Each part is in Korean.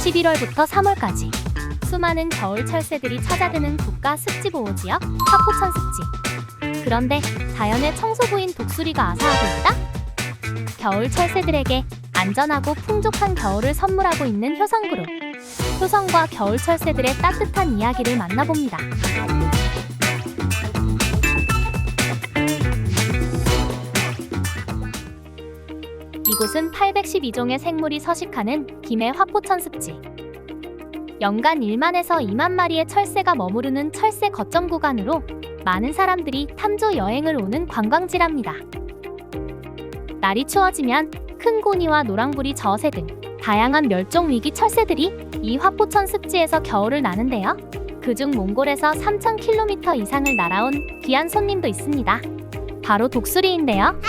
11월부터 3월까지 수많은 겨울 철새들이 찾아드는 국가 습지보호지역 화포천 습지. 그런데 자연의 청소부인 독수리가 아사하고 있다? 겨울 철새들에게 안전하고 풍족한 겨울을 선물하고 있는 효성그룹. 효성과 겨울 철새들의 따뜻한 이야기를 만나봅니다. 이곳은 812종의 생물이 서식하는 김해 화포천 습지. 연간 1만에서 2만 마리의 철새가 머무르는 철새 거점 구간으로 많은 사람들이 탐조 여행을 오는 관광지랍니다. 날이 추워지면 큰 고니와 노랑부리 저새 등 다양한 멸종 위기 철새들이 이 화포천 습지에서 겨울을 나는데요. 그중 몽골에서 3,000km 이상을 날아온 귀한 손님도 있습니다. 바로 독수리인데요.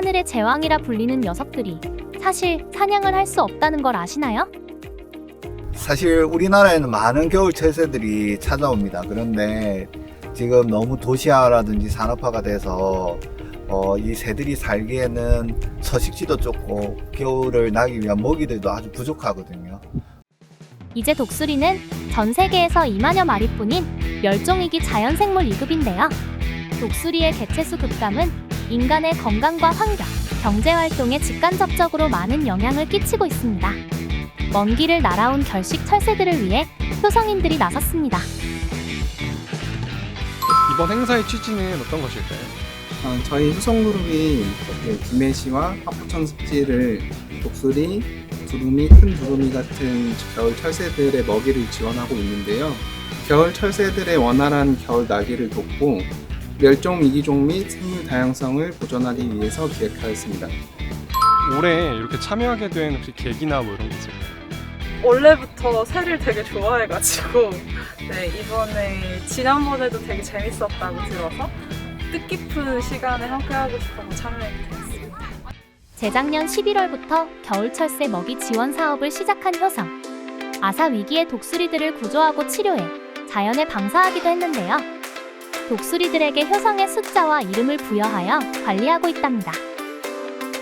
하늘의 제왕이라 불리는 녀석들이 사실 사냥을 할 수 없다는 걸 아시나요? 사실 우리나라에는 많은 겨울 철새들이 찾아옵니다. 그런데 지금 너무 도시화라든지 산업화가 돼서 어, 이 새들이 살기에는 서식지도 좁고 겨울을 나기 위한 먹이들도 아주 부족하거든요. 이제 독수리는 전 세계에서 2만여 마리뿐인 멸종위기 자연생물 2급인데요. 독수리의 개체수 급감은 인간의 건강과 환경, 경제활동에 직간접적으로 많은 영향을 끼치고 있습니다. 먼 길을 날아온 결식 철새들을 위해 효성인들이 나섰습니다. 이번 행사의 취지는 어떤 것일까요? 어, 저희 후성그룹이 이렇게 김해시와 화포천 습지를 독수리, 두루미, 큰 두루미 같은 겨울 철새들의 먹이를 지원하고 있는데요. 겨울 철새들의 원활한 겨울 나기를 돕고 멸종 위기종 및 생물 다양성을 보존하기 위해서 기획하였습니다. 올해 이렇게 참여하게 된 혹시 계기나 뭐 이런 게 있을까요? 원래부터 새를 되게 좋아해가지고 네, 이번에 지난번에도 되게 재밌었다고 들어서 뜻깊은 시간에 함께하고 싶어서 참여하게 되었습니다. 재작년 11월부터 겨울 철새 먹이 지원 사업을 시작한 효성. 아사 위기의 독수리들을 구조하고 치료해 자연에 방사하기도 했는데요. 독수리들에게 효성의 숫자와 이름을 부여하여 관리하고 있답니다.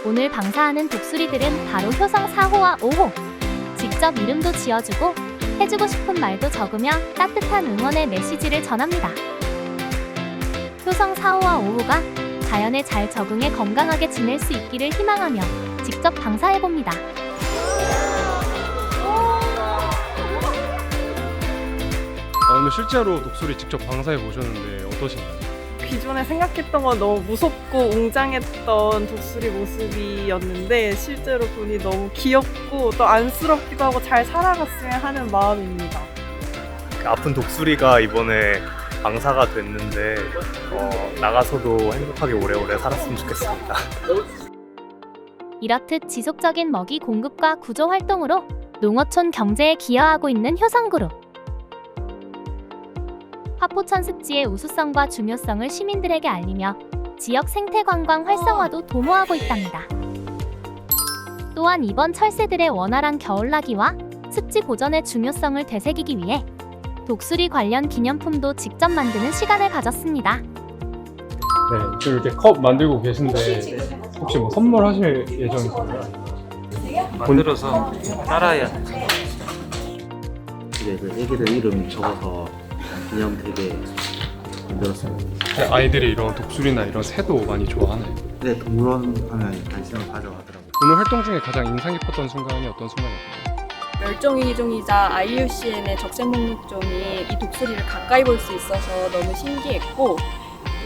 오늘 방사하는 독수리들은 바로 효성 4호와 5호. 직접 이름도 지어주고 해주고 싶은 말도 적으며 따뜻한 응원의 메시지를 전합니다. 효성 4호와 5호가 자연에 잘 적응해 건강하게 지낼 수 있기를 희망하며 직접 방사해봅니다. 아, 오늘 실제로 독수리 직접 방사해 보셨는데 어떠신가요? 기존에 생각했던 건 너무 무섭고 웅장했던 독수리 모습이었는데 실제로 보니 너무 귀엽고 또 안쓰럽기도 하고 잘 살아갔으면 하는 마음입니다. 그 아픈 독수리가 이번에 방사가 됐는데 어, 나가서도 행복하게 오래오래 살았으면 좋겠습니다. 이렇듯 지속적인 먹이 공급과 구조 활동으로 농어촌 경제에 기여하고 있는 효성그룹. 화포천 습지의 우수성과 중요성을 시민들에게 알리며 지역 생태 관광 활성화도 도모하고 있답니다. 또한 이번 철새들의 원활한 겨울나기와 습지 보전의 중요성을 되새기기 위해 독수리 관련 기념품도 직접 만드는 시간을 가졌습니다. 네, 지금 이렇게 컵 만들고 계신데 혹시 뭐 선물하실 예정이신가요? 만들어서 따라야 이제 그 애기들 이름 적어서 기념 되게 만들었습니다. 네, 아이들이 이런 독수리나 이런 새도 많이 좋아하나요? 근데 동물원 하면 관심을 가져가더라고요. 오늘 활동 중에 가장 인상 깊었던 순간이 어떤 순간이었나요? 멸종위기종이자 IUCN의 적색 목록종이 이 독수리를 가까이 볼 수 있어서 너무 신기했고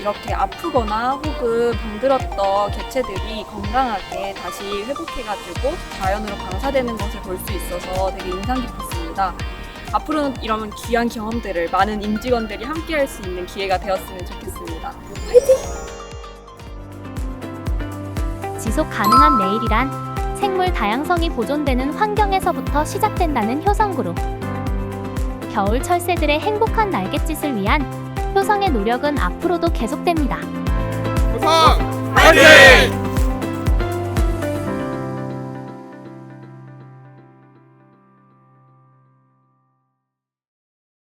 이렇게 아프거나 혹은 병들었던 개체들이 건강하게 다시 회복해가지고 자연으로 방사되는 것을 볼 수 있어서 되게 인상 깊었습니다. 앞으로는 이런 귀한 경험들을 많은 임직원들이 함께 할 수 있는 기회가 되었으면 좋겠습니다. 지속 가능한 내일이란 생물 다양성이 보존되는 환경에서부터 시작된다는 효성그룹. 겨울 철새들의 행복한 날갯짓을 위한 효성의 노력은 앞으로도 계속됩니다. 화이팅!